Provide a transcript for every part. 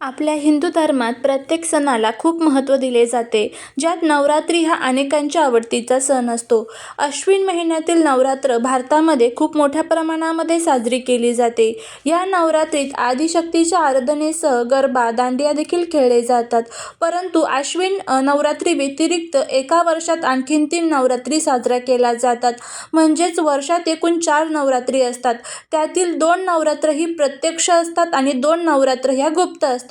आपल्या हिंदू धर्मात प्रत्येक सणाला खूप महत्त्व दिले जाते ज्यात नवरात्री हा अनेकांच्या आवडतीचा सण असतो. अश्विन महिन्यातील नवरात्र भारतामध्ये खूप मोठ्या प्रमाणामध्ये साजरी केली जाते. या नवरात्रीत आदिशक्तीच्या आराधनेसह गरबा दांडिया देखील खेळले जातात. परंतु अश्विन नवरात्री व्यतिरिक्त एका वर्षात आणखीन तीन नवरात्री साजऱ्या केल्या जातात. म्हणजेच वर्षात एकूण चार नवरात्री असतात. त्यातील दोन नवरात्र ही प्रत्यक्ष असतात आणि दोन नवरात्र ह्या गुप्त असतात.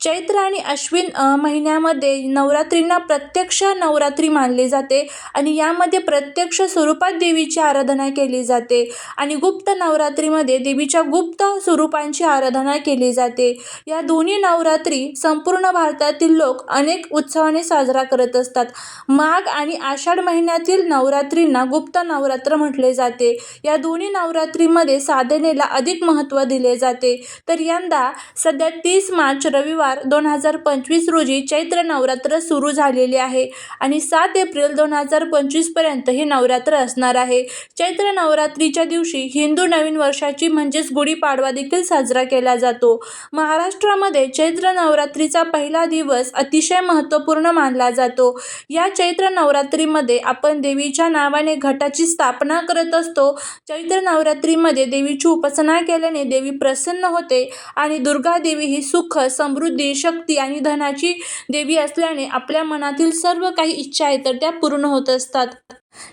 चैत्र आणि अश्विन महिन्यामध्ये नवरात्रींना प्रत्यक्ष नवरात्री मानली जाते आणि यामध्ये प्रत्यक्ष स्वरूपात देवीची आराधना केली जाते आणि गुप्त नवरात्रीमध्ये देवीच्या गुप्त स्वरूपांची आराधना केली जाते. या दोन्ही नवरात्री संपूर्ण भारतातील लोक अनेक उत्सवाने साजरा करत असतात. माघ आणि आषाढ महिन्यातील नवरात्रींना गुप्त नवरात्र म्हटले जाते. या दोन्ही नवरात्रीमध्ये साधनेला अधिक महत्त्व दिले जाते. तर यंदा सध्या तीस मार्च रविवार दोन हजार पंचवीस रोजी चैत्र नवरात्र सुरू झालेले आहे आणि सात एप्रिल दोन हजार पंचवीसपर्यंत हे नवरात्र असणार आहे. चैत्र नवरात्रीच्या दिवशी हिंदू नवीन वर्षाची म्हणजेच गुढीपाडवा देखील साजरा केला जातो. महाराष्ट्रामध्ये चैत्र नवरात्रीचा पहिला दिवस अतिशय महत्त्वपूर्ण मानला जातो. या चैत्र नवरात्रीमध्ये आपण देवीच्या नावाने घटाची स्थापना करत असतो. चैत्र नवरात्रीमध्ये देवीची उपासना केल्याने देवी प्रसन्न होते आणि दुर्गा देवी ही सुख समृद्धी शक्ती आणि धनाची देवी असल्याने आपल्या मनातील सर्व काही इच्छा आहेत तर त्या पूर्ण होत असतात.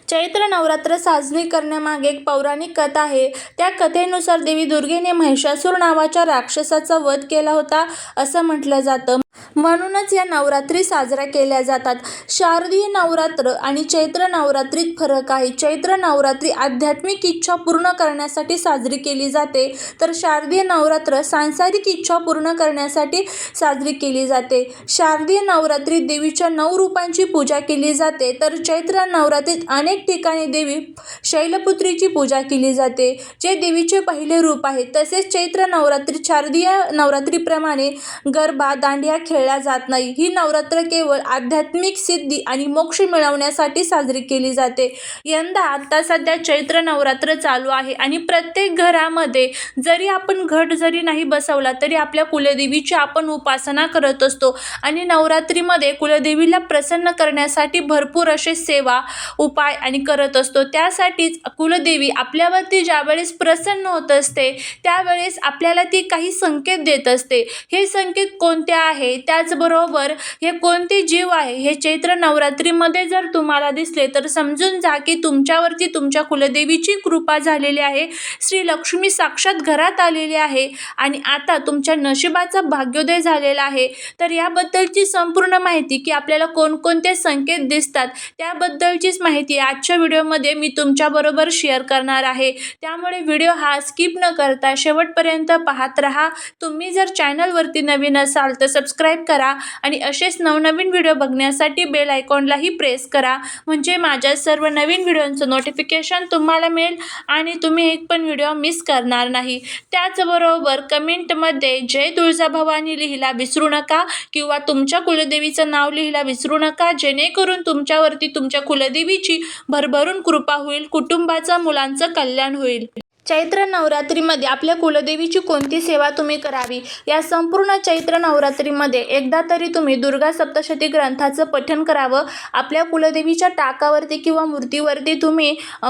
चैत्र नवरात्र साजरी करण्यामागे एक पौराणिक कथा आहे. त्या कथेनुसार देवी दुर्गेने महिषासूर नावाच्या राक्षसाचा वध केला होता असं म्हटलं जातं. म्हणूनच या नवरात्री साजऱ्या केल्या जातात. शारदीय नवरात्र आणि चैत्र नवरात्रीत फरक आहे. चैत्र नवरात्री आध्यात्मिक इच्छा पूर्ण करण्यासाठी साजरी केली जाते. तर शारदीय नवरात्र सांसारिक इच्छा पूर्ण करण्यासाठी साजरी केली जाते. शारदीय नवरात्रीत देवीच्या नऊ रूपांची पूजा केली जाते. तर चैत्र नवरात्रीत अनेक ठिकाणी देवी शैलपुत्रीची पूजा केली जाते जे देवीचे पहिले रूप आहे. तसेच चैत्र नवरात्री शारदीय नवरात्रीप्रमाणे गरबा दांडिया खेळल्या जात नाही. ही नवरात्र केवळ आध्यात्मिक सिद्धी आणि मोक्ष मिळवण्यासाठी साजरी केली जाते. यंदा आता सध्या चैत्र नवरात्र चालू आहे आणि प्रत्येक घरामध्ये जरी आपण घट जरी नाही बसवला तरी आपल्या कुलदेवीची आपण उपासना करत असतो आणि नवरात्रीमध्ये कुलदेवीला प्रसन्न करण्यासाठी भरपूर असे सेवा उपाय आणि करत असतो. त्यासाठीच कुलदेवी आपल्यावरती ज्यावेळेस प्रसन्न होत असते त्यावेळेस आपल्याला ती काही संकेत देत असते. हे संकेत कोणते आहे? त्याचबरोबर हे कोणते जीव आहे? हे चैत्र नवरात्रीमध्ये जर तुम्हाला दिसले तर समजून जा की तुमच्यावरती तुमच्या कुलदेवीची कृपा झालेली आहे. श्री लक्ष्मी साक्षात घरात आलेली आहे आणि आता तुमच्या नशिबाचा भाग्योदय झालेला आहे. तर याबद्दलची संपूर्ण माहिती की आपल्याला कोणकोणते संकेत दिसतात त्याबद्दलचीच माहिती आजच्या व्हिडिओमध्ये मी तुमच्याबरोबर शेअर करणार आहे. त्यामुळे व्हिडिओ हा स्किप न करता शेवटपर्यंत पाहत राहा. तुम्ही जर चॅनलवरती नवीन असाल तर सबस्क्राईब करा आणि असेच नवनवीन व्हिडिओ बघण्यासाठी बेल आयकॉनलाही प्रेस करा. म्हणजे माझ्या सर्व नवीन व्हिडिओंचं नोटिफिकेशन तुम्हाला मिळेल आणि तुम्ही एक पण व्हिडिओ मिस करणार नाही. त्याचबरोबर कमेंटमध्ये जय तुळजाभवानी लिहिला विसरू नका किंवा तुमच्या कुलदेवीचं नाव लिहिला विसरू नका. जेणेकरून तुमच्यावरती तुमच्या कुलदेवीची भरभरून कृपा होईल कुटुंबाचं मुलांचं कल्याण होईल. चैत्र नवरात्रीमध्ये आपल्या कुलदेवीची कोणती सेवा तुम्ही करावी? या संपूर्ण चैत्र नवरात्रीमध्ये एकदा तरी तुम्ही दुर्गा सप्तशती ग्रंथाचं पठण करावं. आपल्या कुलदेवीच्या टाकावरती किंवा मूर्तीवरती तुम्ही अ,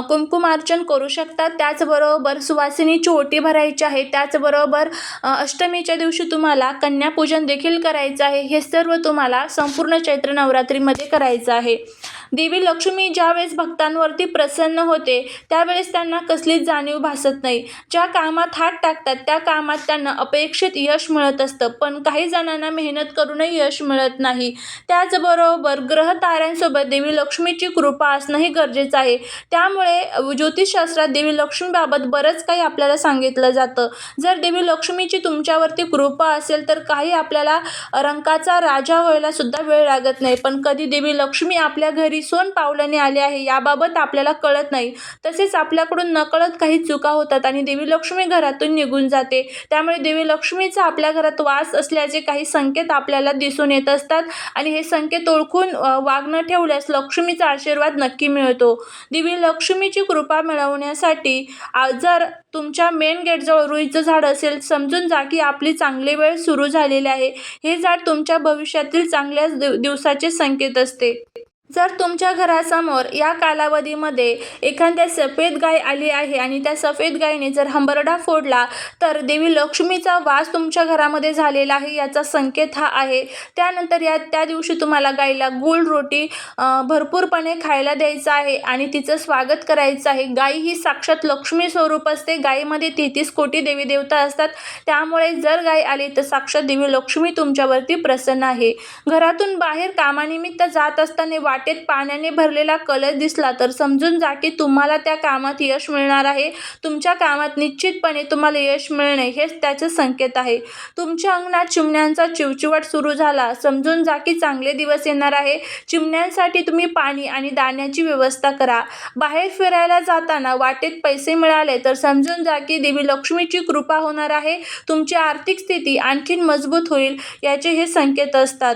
करू शकता. त्याचबरोबर सुवासिनीची ओटी भरायची आहे. त्याचबरोबर अष्टमीच्या दिवशी तुम्हाला कन्यापूजन देखील करायचं आहे. हे सर्व तुम्हाला संपूर्ण चैत्र नवरात्रीमध्ये करायचं आहे. देवी लक्ष्मी ज्यावेळेस भक्तांवरती प्रसन्न होते त्यावेळेस त्यांना कसलीच जाणीव भासत नाही. ज्या कामात हात टाकतात त्या कामात त्यांना अपेक्षित यश मिळत असतं. पण काही जणांना मेहनत करूनही यश मिळत नाही. त्याचबरोबर ग्रह ताऱ्यांसोबत देवी लक्ष्मीची कृपा असणंही गरजेचं आहे. त्यामुळे ज्योतिषशास्त्रात देवी लक्ष्मीबाबत बरंच काही आपल्याला सांगितलं जातं. जर देवी लक्ष्मीची तुमच्यावरती कृपा असेल तर काही आपल्याला रंकाचा राजा व्हायला सुद्धा वेळ लागत नाही. पण कधी देवी लक्ष्मी आपल्या घरी घरी सोन पावलाने आले आहे याबाबत आपल्याला कळत नाही. तसेच आपल्याकडून नकळत काही चुका होतात आणि देवी लक्ष्मी घरातून निघून जाते. त्यामुळे देवी लक्ष्मीचा आपल्या घरात वास असल्याचे काही संकेत आपल्याला दिसून येत असतात आणि हे संकेत ओळखून वागणं ठेवल्यास लक्ष्मीचा आशीर्वाद नक्की मिळतो. देवी लक्ष्मीची कृपा मिळवण्यासाठी जर तुमच्या मेन गेटजवळ रुईचं झाड असेल समजून जा की आपली चांगली वेळ सुरू झालेली आहे. हे झाड तुमच्या भविष्यातील चांगल्या दिवसाचे संकेत असते. जर तुमच्या घरासमोर या कालावधीमध्ये एखाद्या सफेद गाय आली आहे आणि त्या सफेद गायीने जर हंबरडा फोडला तर देवी लक्ष्मीचा वास तुमच्या घरामध्ये झालेला आहे याचा संकेत हा आहे. त्यानंतर या त्या दिवशी तुम्हाला गाईला गुळ रोटी भरपूरपणे खायला द्यायचं आहे आणि तिचं स्वागत करायचं आहे. गाई ही साक्षात लक्ष्मी स्वरूप असते. गायीमध्ये तेहतीस कोटी देवी देवता असतात. त्यामुळे जर गाय आली तर साक्षात देवी लक्ष्मी तुमच्यावरती प्रसन्न आहे. घरातून बाहेर कामानिमित्त जात असताना वाटेत पाण्याने भरलेला कलश दिसला तर समजून जा की तुम्हाला त्या कामात यश मिळणार आहे. तुमच्या कामात निश्चितपणे तुम्हाला यश मिळणे हेच त्याचे संकेत आहे. तुमच्या अंगणात चिमण्यांचा चिवचिवाट सुरू झाला. समजून जा की चांगले दिवस येणार आहे. चिमण्यांसाठी तुम्ही पाणी आणि दाण्याची व्यवस्था करा. बाहेर फिरायला जाताना वाटेत पैसे मिळाले तर समजून जा की देवी लक्ष्मीची कृपा होणार आहे. तुमची आर्थिक स्थिती आणखीन मजबूत होईल याचे हे संकेत असतात.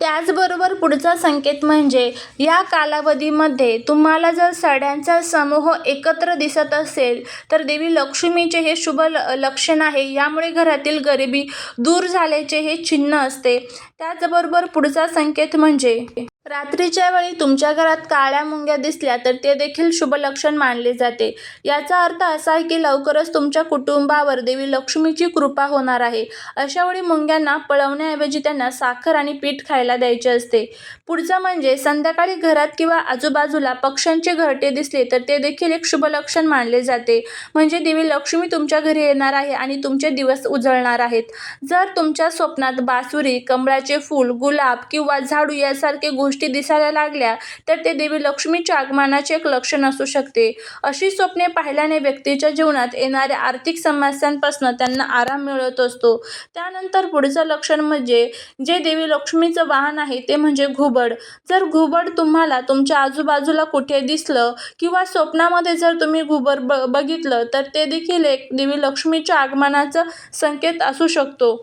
त्याचबरोबर पुढचा संकेत म्हणजे या कालावधीमध्ये तुम्हाला जर सड्यांचा समूह एकत्र दिसत असेल तर देवी लक्ष्मीचे हे शुभ ल लक्षण आहे. यामुळे घरातील गरिबी दूर झाल्याचे हे चिन्ह असते. त्याचबरोबर पुढचा संकेत म्हणजे रात्रीच्या वेळी तुमच्या घरात काळ्या मुंग्या दिसल्या तर ते देखील शुभ लक्षण मानले जाते. याचा अर्थ असा आहे की लवकरच तुमच्या कुटुंबावर देवी लक्ष्मीची कृपा होणार आहे. अशा वेळी मुंग्यांना पळवण्याऐवजी त्यांना साखर आणि पीठ खायला द्यायचे असते. पुढचं म्हणजे संध्याकाळी घरात किंवा आजूबाजूला पक्ष्यांचे घरटे दिसले तर ते देखील एक शुभ लक्षण मानले जाते. म्हणजे देवी लक्ष्मी तुमच्या घरी येणार आहे आणि तुमचे दिवस उजळणार आहेत. जर तुमच्या स्वप्नात बासुरी कमळाचे फूल गुलाब किंवा झाडू यासारखे गोष्टी दिसायला लागल्या तर ते देवी लक्ष्मीच्या आगमनाचे एक लक्षण असू शकते. अशी स्वप्ने पाहिल्याने व्यक्तीच्या जीवनात येणाऱ्या आर्थिक समस्यांपासून त्यांना आराम मिळत असतो. त्यानंतर पुढचं लक्षण म्हणजे जे देवी लक्ष्मीचं वाहन आहे ते म्हणजे घुबड. जर घुबड तुम्हाला तुमच्या आजूबाजूला कुठे दिसलं किंवा स्वप्नामध्ये जर तुम्ही घुबड ब बघितलं तर ते देखील एक देवी लक्ष्मीच्या आगमनाचं संकेत असू शकतो.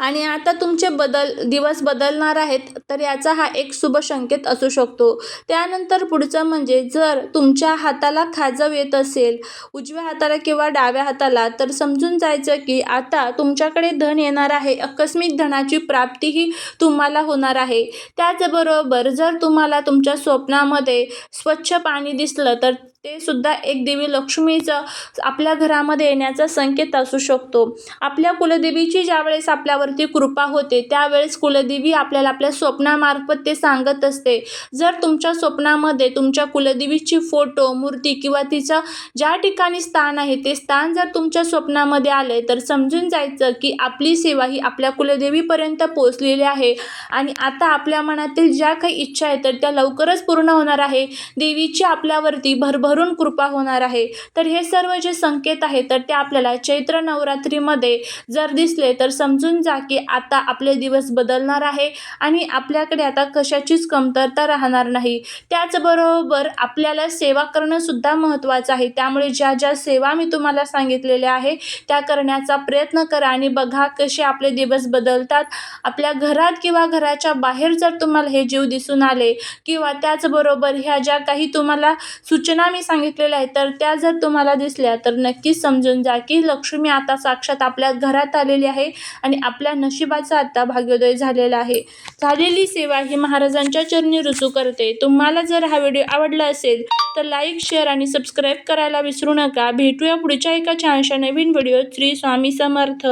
आणि आता तुमचे बदल दिवस बदलणार आहेत तर याचा हा एक शुभ संकेत असू शकतो. त्यानंतर पुढचं म्हणजे जर तुमच्या हाताला खाजव येत असेल उजव्या हाताला किंवा डाव्या हाताला तर समजून जायचं की आता तुमच्याकडे धन येणार आहे. आकस्मिक धनाची प्राप्तीही तुम्हाला होणार आहे. त्याचबरोबर जर तुम्हाला तुमच्या स्वप्नामध्ये स्वच्छ पाणी दिसलं तर ते सुद्धा एक देवी लक्ष्मीचं आपल्या घरामध्ये येण्याचा संकेत असू शकतो. आपल्या कुलदेवीची ज्यावेळेस आपल्यावरती कृपा होते त्यावेळेस कुलदेवी आपल्याला आपल्या स्वप्नामार्फत ते सांगत असते. जर तुमच्या स्वप्नामध्ये तुमच्या कुलदेवीची फोटो मूर्ती किंवा तिचं ज्या ठिकाणी स्थान आहे ते स्थान जर तुमच्या स्वप्नामध्ये आले तर समजून जायचं की आपली सेवा ही आपल्या कुलदेवीपर्यंत पोचलेली आहे. आणि आता आपल्या मनातील ज्या काही इच्छा आहेत तर त्या लवकरच पूर्ण होणार आहे. देवीची आपल्यावरती भरभरून कृपा होणार आहे. तर हे सर्व जे संकेत आहेत तर ते आपल्याला चैत्र नवरात्रीमध्ये जर दिसले तर समजून जा की आता आपले दिवस बदलणार आहे आणि आपल्याकडे आता कशाचीच कमतरता राहणार नाही. त्याचबरोबर आपल्याला सेवा करणंसुद्धा महत्त्वाचं आहे. त्यामुळे ज्या ज्या सेवा मी तुम्हाला सांगितलेल्या आहे त्या करण्याचा प्रयत्न करा आणि बघा कसे आपले दिवस बदलतात. आपल्या घरात किंवा घराच्या बाहेर जर तुम्हाला हे जीव दिसून आले किंवा त्याचबरोबर ह्या ज्या काही तुम्हाला सूचना मी सांगितलेल्या आहेत तर त्या जर तुम्हाला दिसल्या तर नक्कीच समजून जा की लक्ष्मी आता साक्षात आपल्या घरात आलेली आहे आणि आपल्या नशिबाचा आता भाग्योदय झालेला आहे. झालेली सेवा ही महाराजांच्या चरणी रुजू करते. तुम्हाला जर हा व्हिडिओ आवडला असेल तर लाईक शेअर आणि सबस्क्राईब करायला विसरू नका. भेटूया पुढच्या एका छानशा नवीन व्हिडिओ श्री स्वामी समर्थ.